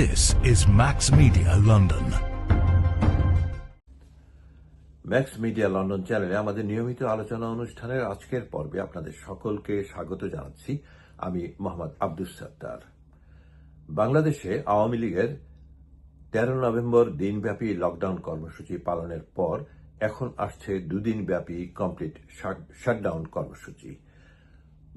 This is Max Media London. Max Media London চ্যানেলে আমাদের নিয়মিত আলোচনা অনুষ্ঠানের আজকের পর্বে আপনাদের সকলকে স্বাগত জানাচ্ছি। আমি মোহাম্মদ আব্দুস সত্তার। বাংলাদেশে আওয়ামী লীগের তেরো নভেম্বর দিনব্যাপী লকডাউন কর্মসূচি পালনের পর এখন আসছে দুদিন ব্যাপী কমপ্লিট শাটডাউন কর্মসূচি।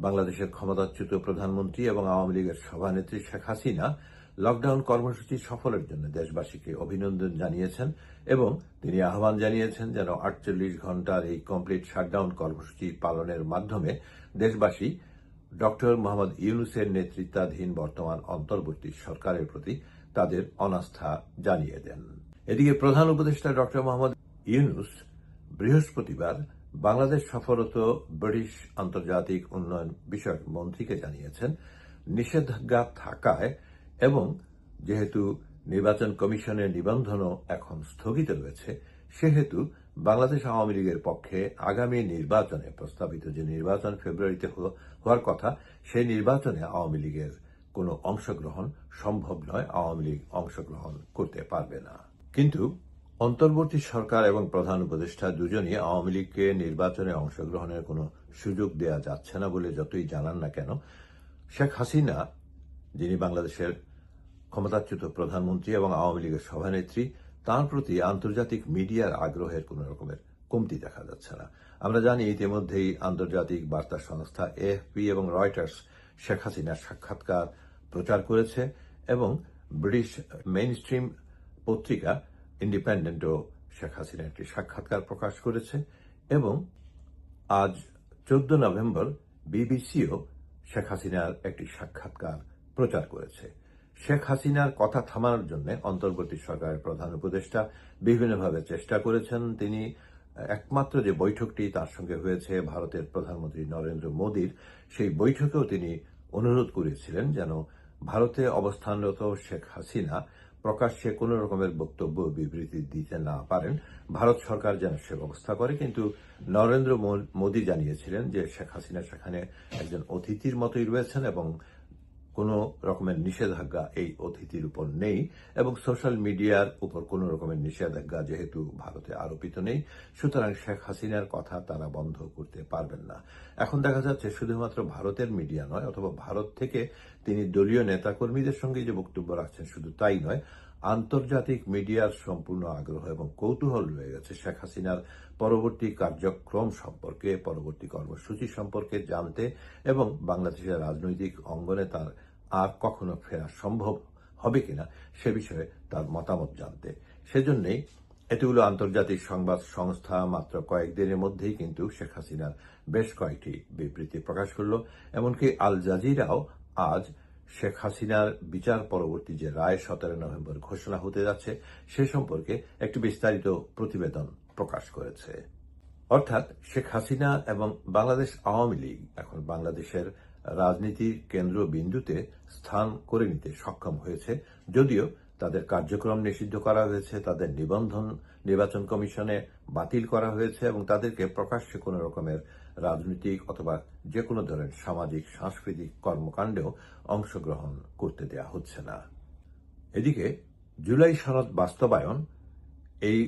বাংলাদেশের ক্ষমতাচ্যুত প্রধানমন্ত্রী এবং আওয়ামী লীগের সভানেত্রী শেখ হাসিনা লকডাউন কর্মসূচি সফলের জন্য দেশবাসীকে অভিনন্দন জানিয়েছেন এবং তিনি আহ্বান জানিয়েছেন যেন আটচল্লিশ ঘণ্টার এই কমপ্লিট শাটডাউন কর্মসূচি পালনের মাধ্যমে দেশবাসী ডক্টর মোহাম্মদ ইউনুসের নেতৃত্বাধীন বর্তমান অন্তর্বর্তী সরকারের প্রতি তাদের অনাস্থা জানিয়ে দেন। এদিকে প্রধান উপদেষ্টা ডক্টর মোহাম্মদ ইউনুস বৃহস্পতিবার বাংলাদেশ সফরত ব্রিটিশ আন্তর্জাতিক উন্নয়ন বিষয়ক মন্ত্রীকে জানিয়েছেন, নিষেধাজ্ঞা থাকায় এবং যেহেতু নির্বাচন কমিশনের নিবন্ধনও এখন স্থগিত রয়েছে, সেহেতু বাংলাদেশ আওয়ামী লীগের পক্ষে আগামী নির্বাচনে প্রস্তাবিত যে নির্বাচন ফেব্রুয়ারিতে হওয়ার কথা, সেই নির্বাচনে আওয়ামী লীগের কোনো অংশগ্রহণ সম্ভব নয়। আওয়ামী লীগ অংশগ্রহণ করতে পারবে না। কিন্তু অন্তর্বর্তী সরকার এবং প্রধান উপদেষ্টা দুজনই আওয়ামী লীগকে নির্বাচনে অংশগ্রহণের কোনো সুযোগ দেয়া যাচ্ছে না বলে যতই জানান না কেন, শেখ হাসিনা যিনি বাংলাদেশের ক্ষমতাচ্যুত প্রধানমন্ত্রী এবং আওয়ামী লীগের সভানেত্রী, তার প্রতি আন্তর্জাতিক মিডিয়ার আগ্রহের কোন রকমের কমতি দেখা যাচ্ছে না। আমরা জানি ইতিমধ্যেই আন্তর্জাতিক বার্তা সংস্থা এএফপি এবং রয়টার্স শেখ হাসিনার সাক্ষাৎকার প্রচার করেছে এবং ব্রিটিশ মেইন স্ট্রিম পত্রিকা ইন্ডিপেন্ডেন্টও শেখ হাসিনার একটি সাক্ষাৎকার প্রকাশ করেছে এবং আজ চোদ্দ নভেম্বর বিবিসিও শেখ হাসিনার একটি সাক্ষাৎকার প্রচার করেছে। শেখ হাসিনার কথা থামানোর জন্য অন্তর্বর্তী সরকারের প্রধান উপদেষ্টা বিভিন্নভাবে চেষ্টা করেছেন। তিনি একমাত্র যে বৈঠকটি তার সঙ্গে হয়েছে ভারতের প্রধানমন্ত্রী নরেন্দ্র মোদীর, সেই বৈঠকেও তিনি অনুরোধ করেছিলেন যেন ভারতে অবস্থানরত শেখ হাসিনা প্রকাশ্যে কোন রকমের বক্তব্য বিবৃতি দিতে না পারেন। ভারত সরকার যেন সে ব্যবস্থা করে। কিন্তু নরেন্দ্র মোদী জানিয়েছিলেন যে শেখ হাসিনা সেখানে একজন অতিথির মতোই রয়েছেন এবং কোন রকমের নিষেধাজ্ঞা এই অতিথির উপর নেই এবং সোশ্যাল মিডিয়ার উপর কোন রকমের নিষেধাজ্ঞা যেহেতু ভারতে আরোপিত নেই, সুতরাং শেখ হাসিনার কথা তারা বন্ধ করতে পারবেন না। এখন দেখা যাচ্ছে শুধুমাত্র ভারতের মিডিয়া নয়, অথবা ভারত থেকে তিনি দলীয় নেতাকর্মীদের সঙ্গে যে বক্তব্য রাখছেন শুধু তাই নয়, আন্তর্জাতিক মিডিয়ার সম্পূর্ণ আগ্রহ এবং কৌতূহল রয়ে গেছে শেখ হাসিনার পরবর্তী কার্যক্রম সম্পর্কে, পরবর্তী কর্মসূচি সম্পর্কে জানতে এবং বাংলাদেশের রাজনৈতিক অঙ্গনে তার আর কখনো ফেরা সম্ভব হবে কিনা সে বিষয়ে তার মতামত জানতে। সেজন্যই এতগুলো আন্তর্জাতিক সংবাদ সংস্থা মাত্র কয়েকদিনের মধ্যেই কিন্তু শেখ হাসিনার বেশ কয়েকটি বিবৃতি প্রকাশ করল। এমনকি আল জাজিরাও আজ শেখ হাসিনার বিচার পরবর্তী যে রায় সতেরো নভেম্বর ঘোষণা হতে যাচ্ছে, সে সম্পর্কে একটি বিস্তারিত প্রতিবেদন প্রকাশ করেছে। অর্থাৎ শেখ হাসিনা এবং বাংলাদেশ আওয়ামী লীগ, এখন বাংলাদেশের রাজনীতির কেন্দ্র বিন্দুতে স্থান করে নিতে সক্ষম হয়েছে। যদিও তাদের কার্যক্রম নিষিদ্ধ করা হয়েছে, তাদের নিবন্ধন নির্বাচন কমিশনে বাতিল করা হয়েছে এবং তাদেরকে প্রকাশ্যে কোন রকমের রাজনৈতিক অথবা যে কোনো ধরনের সামাজিক, সাংস্কৃতিক কর্মকাণ্ডেও অংশগ্রহণ করতে দেয়া হচ্ছে না। এদিকে জুলাই সনদ বাস্তবায়ন, এই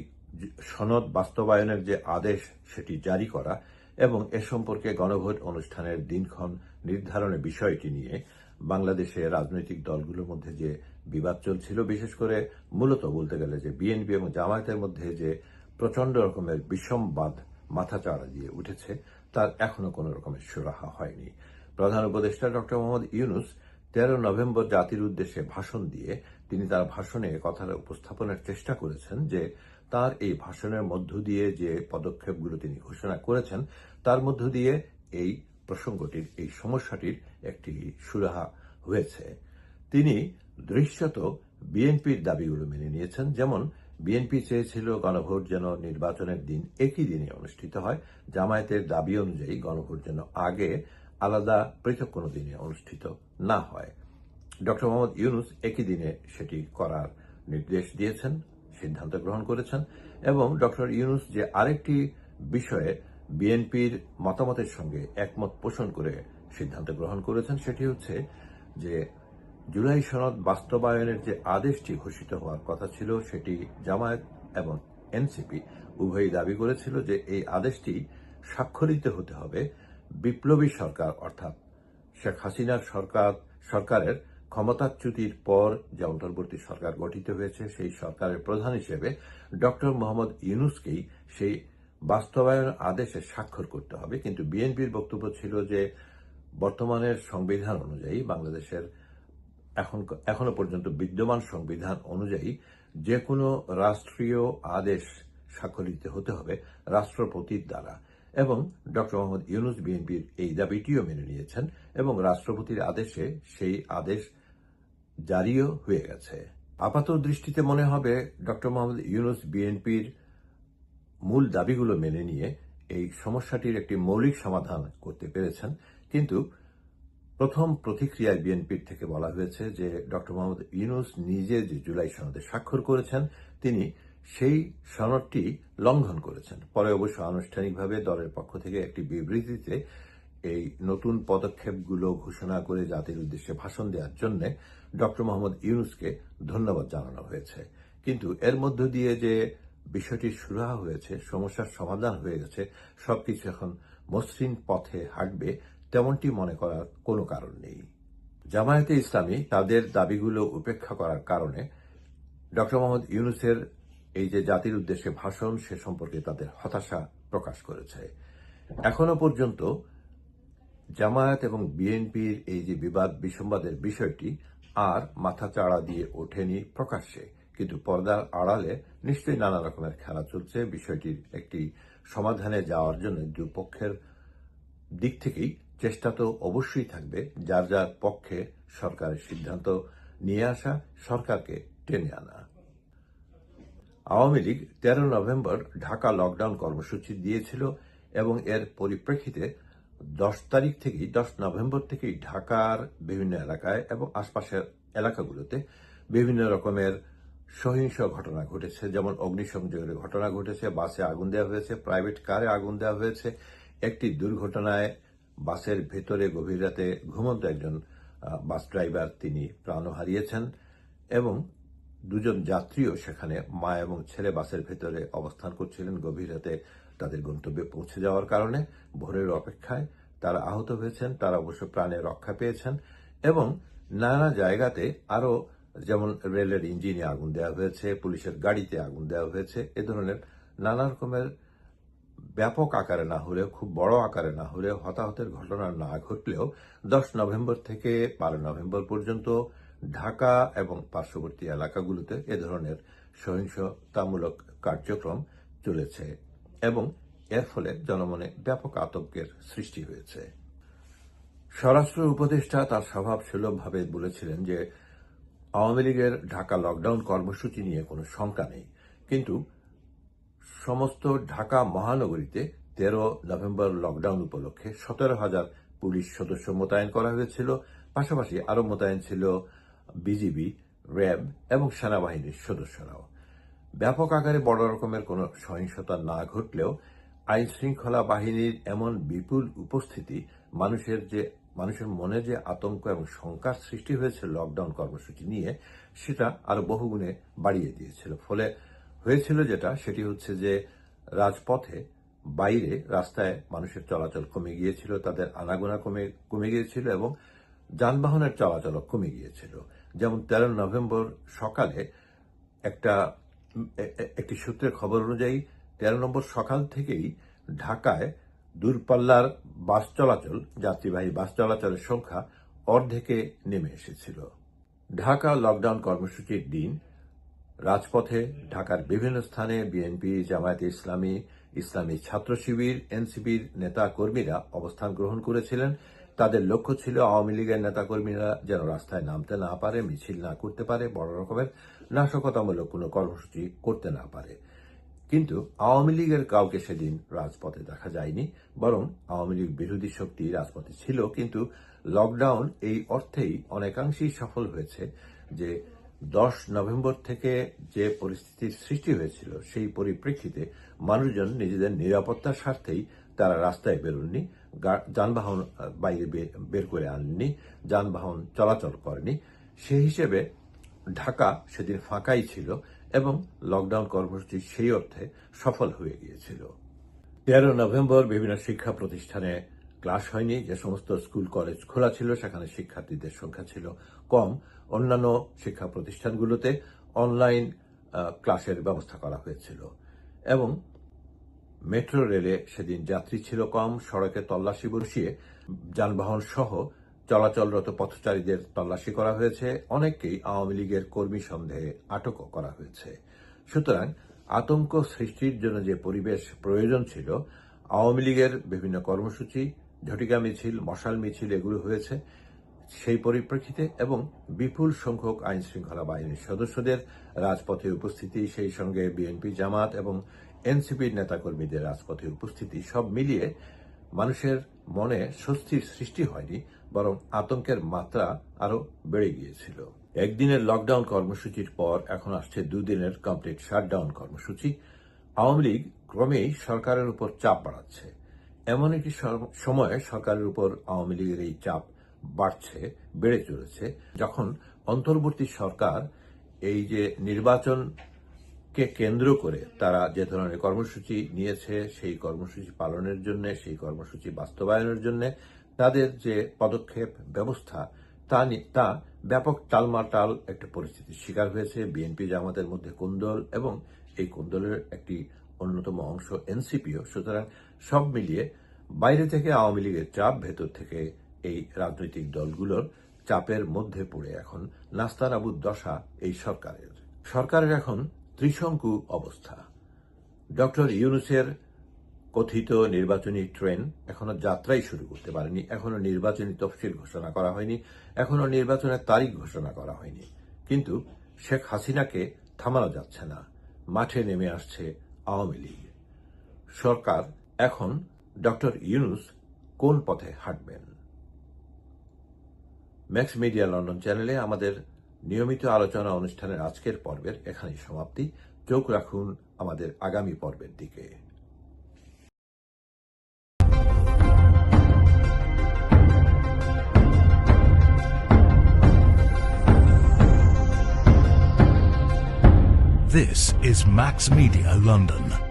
সনদ বাস্তবায়নের যে আদেশ সেটি জারি করা এবং এ সম্পর্কে গণভোট অনুষ্ঠানের দিনক্ষণ নির্ধারণের বিষয়টি নিয়ে বাংলাদেশে রাজনৈতিক দলগুলোর মধ্যে যে বিবাদ চলছিল, বিশেষ করে মূলত বলতে গেলে যে বিএনপি এবং জামায়াতের মধ্যে যে প্রচণ্ড রকমের বিষমবাদ মাথাচাড়া দিয়ে উঠেছে, তার এখনও কোন রকমের সুরাহা হয়নি। প্রধান উপদেষ্টা ডক্টর মোহাম্মদ ইউনুস তেরো নভেম্বর জাতির উদ্দেশ্যে ভাষণ দিয়ে তিনি তার ভাষণে কথাটা উপস্থাপনের চেষ্টা করেছেন যে তার এই ভাষণের মধ্য দিয়ে যে পদক্ষেপগুলো তিনি ঘোষণা করেছেন, তার মধ্য দিয়ে এই প্রসঙ্গটির, এই সমস্যাটির একটি সুরাহা হয়েছে। তিনি দৃশ্যত বিএনপির দাবিগুলো মেনে নিয়েছেন, যেমন বিএনপি চেয়েছিল গণভোট যেন নির্বাচনের দিন একই দিনে অনুষ্ঠিত হয়, জামায়াতের দাবি অনুযায়ী গণভোট যেন আগে আলাদা পৃথক কোনো দিনে অনুষ্ঠিত না হয়। ডক্টর মোহাম্মদ ইউনুস একই দিনে সেটি করার নির্দেশ দিয়েছেন, সিদ্ধান্ত গ্রহণ করেছেন এবং ডক্টর ইউনুস যে আরেকটি বিষয়ে বিএনপির মতামতের সঙ্গে একমত পোষণ করে সিদ্ধান্ত গ্রহণ করেছেন সেটি হচ্ছে যে জুলাই সনদ বাস্তবায়নের যে আদেশটি ঘোষিত হওয়ার কথা ছিল সেটি জামায়াত এবং এনসিপি উভয়ই দাবি করেছিল যে এই আদেশটি স্বাক্ষরিত হতে হবে বিপ্লবী সরকার, অর্থাৎ শেখ হাসিনার সরকার, সরকারের ক্ষমতাচ্যুতির পর যে অন্তর্বর্তী সরকার গঠিত হয়েছে, সেই সরকারের প্রধান হিসেবে ডক্টর মোহাম্মদ ইউনুসকেই সেই বাস্তবায়ন আদেশে স্বাক্ষর করতে হবে। কিন্তু বিএনপির বক্তব্য ছিল যে বর্তমানের সংবিধান অনুযায়ী, বাংলাদেশের এখন, এখনও পর্যন্ত বিদ্যমান সংবিধান অনুযায়ী যে কোনো রাষ্ট্রীয় আদেশ স্বাক্ষরিত হতে হবে রাষ্ট্রপতির দ্বারা। এবং ডক্টর মোহাম্মদ ইউনুস বিএনপির এই দাবিটিও মেনে নিয়েছেন এবং রাষ্ট্রপতির আদেশে সেই আদেশ জারিও হয়ে গেছে। আপাত দৃষ্টিতে মনে হবে ডক্টর মোহাম্মদ ইউনুস বিএনপির মূল দাবিগুলো মেনে নিয়ে এই সমস্যাটির একটি মৌলিক সমাধান করতে পেরেছেন। কিন্তু প্রথম প্রতিক্রিয়ায় বিএনপির থেকে বলা হয়েছে যে ডক্টর মোহাম্মদ ইউনুস নিজে যে জুলাই সনদে স্বাক্ষর করেছেন, তিনি সেই সনদটি লঙ্ঘন করেছেন। পরে অবশ্য আনুষ্ঠানিকভাবে দলের পক্ষ থেকে একটি বিবৃতিতে এই নতুন পদক্ষেপগুলো ঘোষণা করে জাতির উদ্দেশ্যে ভাষণ দেওয়ার জন্য ডক্টর মোহাম্মদ ইউনুসকে ধন্যবাদ জানানো হয়েছে। কিন্তু এর মধ্য দিয়ে যে বিষয়টি সুরাহা হয়েছে, সমস্যার সমাধান হয়ে গেছে, সবকিছু এখন মসৃণ পথে হাঁটবে তেমনটি মনে করার কোনো কারণ নেই। জামায়াতে ইসলামী তাদের দাবিগুলো উপেক্ষা করার কারণে ডক্টর মোহাম্মদ ইউনুসের এই যে জাতির উদ্দেশ্যে ভাষণ, সে সম্পর্কে তাদের হতাশা প্রকাশ করেছে। এখনও পর্যন্ত জামায়াত এবং বিএনপির এই যে বিবাদ, বিসম্বাদের বিষয়টি আর মাথা চাড়া দিয়ে ওঠেনি প্রকাশ্যে। কিন্তু পর্দার আড়ালে নিশ্চয়ই নানা রকমের খেলা চলছে। বিষয়টির একটি সমাধানে যাওয়ার জন্য দুপক্ষের দিক থেকেই চেষ্টা তো অবশ্যই থাকবে, যার যার পক্ষে সরকারের সিদ্ধান্ত নিয়ে আসা, সরকারকে টেনে আনা। আওয়ামী লীগ তেরো নভেম্বর ঢাকা লকডাউন কর্মসূচি দিয়েছিল এবং এর পরিপ্রেক্ষিতে দশ তারিখ থেকেই, দশ নভেম্বর থেকেই ঢাকার বিভিন্ন এলাকায় এবং আশপাশের এলাকাগুলোতে বিভিন্ন রকমের সহিংস ঘটনা ঘটেছে। যেমন অগ্নিসংযোগের ঘটনা ঘটেছে, বাসে আগুন দেওয়া হয়েছে, প্রাইভেট কারে আগুন দেওয়া হয়েছে। একটি দুর্ঘটনায় বাসের ভেতরে গভীর রাতে ঘুমন্ত একজন বাস ড্রাইভার তিনি প্রাণ হারিয়েছেন এবং দুজন যাত্রীও সেখানে মা এবং ছেলে বাসের ভেতরে অবস্থান করছিলেন গভীর রাতে। তাদের গন্তব্যে পৌঁছে যাওয়ার কারণে ভোরের অপেক্ষায় তারা আহত হয়েছেন, তারা অবশ্য প্রাণে রক্ষা পেয়েছেন এবং নানা জায়গাতে আরও যেমন রেলের ইঞ্জিনে আগুন দেওয়া হয়েছে, পুলিশের গাড়িতে আগুন দেওয়া হয়েছে, এ ধরনের নানা রকমের ব্যাপক আকারে না হলেও, খুব বড় আকারে না হলেও হতাহতের ঘটনা না ঘটলেও দশ নভেম্বর থেকে বারো নভেম্বর পর্যন্ত ঢাকা এবং পার্শ্ববর্তী এলাকাগুলোতে এ ধরনের সহিংসতামূলক কার্যক্রম চলেছে এবং এর ফলে জনমনে ব্যাপক আতঙ্কের সৃষ্টি হয়েছে। স্বরাষ্ট্র উপদেষ্টা তার স্বভাব সুলভভাবে বলেছিলেন যে, আওয়ামী লীগের ঢাকা লকডাউন কর্মসূচি নিয়ে কোনো শঙ্কা নেই। কিন্তু সমস্ত ঢাকা মহানগরীতে তেরো নভেম্বর লকডাউন উপলক্ষে সতেরো হাজার পুলিশ সদস্য মোতায়েন করা হয়েছিল। পাশাপাশি আরও মোতায়েন ছিল বিজিবি, র্যাব এবং সেনাবাহিনীর সদস্যরাও। ব্যাপক আকারে বড় রকমের কোনো সহিংসতা না ঘটলেও আইন শৃঙ্খলা বাহিনীর এমন বিপুল উপস্থিতি, মানুষের যে, মানুষের মনে যে আতঙ্ক এবং শঙ্কার সৃষ্টি হয়েছে লকডাউন কর্মসূচি নিয়ে, সেটা আরও বহুগুণে বাড়িয়ে দিয়েছিল। ফলে হয়েছিল যেটা, সেটি হচ্ছে যে রাজপথে বাইরে রাস্তায় মানুষের চলাচল কমে গিয়েছিল, তাদের আনাগোনা কমে কমে গিয়েছিল এবং যানবাহনের চলাচল কমে গিয়েছিল। যেমন তেরো নভেম্বর সকালে একটা, একটি সূত্রের খবর অনুযায়ী তেরো নম্বর সকাল থেকেই ঢাকায় দূরপাল্লার বাস চলাচল, যাত্রীবাহী বাস চলাচলের সংখ্যা অর্ধেকে নেমে এসেছিল। ঢাকা লকডাউন কর্মসূচির দিন রাজপথে ঢাকার বিভিন্ন স্থানে বিএনপি, জামায়াত ইসলামী ইসলামী ছাত্র শিবির, এনসিপির নেতা কর্মীরা অবস্থান গ্রহণ করেছিলেন। তাদের লক্ষ্য ছিল আওয়ামী লীগের নেতাকর্মীরা যেন রাস্তায় নামতে না পারে, মিছিল না করতে পারে, বড় রকমের নাশকতামূলক কোনো কর্মসূচি করতে না পারে। কিন্তু আওয়ামী লীগের কাউকে সেদিন রাজপথে দেখা যায়নি, বরং আওয়ামী লীগ বিরোধী শক্তি রাজপথে ছিল। কিন্তু লকডাউন এই অর্থেই অনেকাংশেই সফল হয়েছে যে দশ নভেম্বর থেকে যে পরিস্থিতির সৃষ্টি হয়েছিল, সেই পরিপ্রেক্ষিতে মানুষজন নিজেদের নিরাপত্তার স্বার্থেই তারা রাস্তায় বেরোননি। যানবাহন বাইরে বের করে আনেননি যানবাহন চলাচল করেনি। সেই হিসেবে ঢাকা সেদিন ফাঁকাই ছিল এবং লকডাউন কর্মসূচি সেই অর্থে সফল হয়ে গিয়েছিল। তেরো নভেম্বর বিভিন্ন শিক্ষা প্রতিষ্ঠানে ক্লাস হয়নি, যে সমস্ত স্কুল, কলেজ খোলা ছিল, সেখানে শিক্ষার্থীদের সংখ্যা ছিল কম। অন্যান্য শিক্ষা প্রতিষ্ঠানগুলোতে অনলাইন ক্লাসের ব্যবস্থা করা হয়েছিল। এবং মেট্রো রেলে সেদিন যাত্রী ছিল কম, সড়কে তল্লাশি বসিয়ে যানবাহন সহ চলাচলরত পথচারীদের তল্লাশি করা হয়েছে। অনেককেই আওয়ামী লীগের কর্মী সন্দেহে আটকও করা হয়েছে। সুতরাং আতঙ্ক সৃষ্টির জন্য যে পরিবেশ প্রয়োজন ছিল, আওয়ামী লীগের বিভিন্ন কর্মসূচি, ঝটিকা মিছিল, মশাল মিছিল এগুলো হয়েছে। সেই পরিপ্রেক্ষিতে এবং বিপুল সংখ্যক আইন শৃঙ্খলা বাহিনীর সদস্যদের রাজপথে উপস্থিতি, সেই সঙ্গে বিএনপি জামাত এবং এনসিপির নেতাকর্মীদের রাজপথে উপস্থিতি সব মিলিয়ে মানুষের মনে স্বস্তির সৃষ্টি হয়নি, বরং আতঙ্কের মাত্রা আরও বেড়ে গিয়েছিল। একদিনের লকডাউন কর্মসূচির পর এখন আসছে দুদিনের কমপ্লিট শাটডাউন কর্মসূচি। আওয়ামী লীগ ক্রমেই সরকারের উপর চাপ বাড়াচ্ছে। এমন একটি সময়ে সরকারের উপর আওয়ামী লীগের এই চাপ বাড়ছে, বেড়ে চলেছে, যখন অন্তর্বর্তী সরকার এই যে নির্বাচনকে কেন্দ্র করে তারা যে ধরনের কর্মসূচি নিয়েছে, সেই কর্মসূচি পালনের জন্য, সেই কর্মসূচি বাস্তবায়নের জন্য, তাদের যে পদক্ষেপ ব্যবস্থা, তা তা ব্যাপক টালমাটাল একটা পরিস্থিতির শিকার হয়েছে। বিএনপি জামাতের মধ্যে কুন্দল এবং এই কুন্দলের একটি অন্যতম অংশ এনসিপিও। সুতরাং সব মিলিয়ে বাইরে থেকে আওয়ামী লীগের চাপ, ভেতর থেকে এই রাজনৈতিক দলগুলোর চাপের মধ্যে পড়ে এখন নাস্তানাবুদ দশা এই সরকারের। সরকারের এখন ত্রিশঙ্কু অবস্থা। ডক্টর ইউনুসের কথিত নির্বাচনী ট্রেন এখনও যাত্রাই শুরু করতে পারেনি। এখনও নির্বাচনী তফসিল ঘোষণা করা হয়নি। এখনও নির্বাচনের তারিখ ঘোষণা করা হয়নি। কিন্তু শেখ হাসিনাকে থামানো যাচ্ছে না। মাঠে নেমে আসছে আওয়ামী লীগ। সরকার এখন ডক্টর ইউনুস কোন পথে হাঁটবেন? ম্যাক্স মিডিয়া লন্ডন চ্যানেলে আমাদের নিয়মিত আলোচনা অনুষ্ঠানের আজকের পর্বের এখানেই সমাপ্তি চোখ রাখুন আমাদের আগামী পর্বের দিকে This is Max Media London.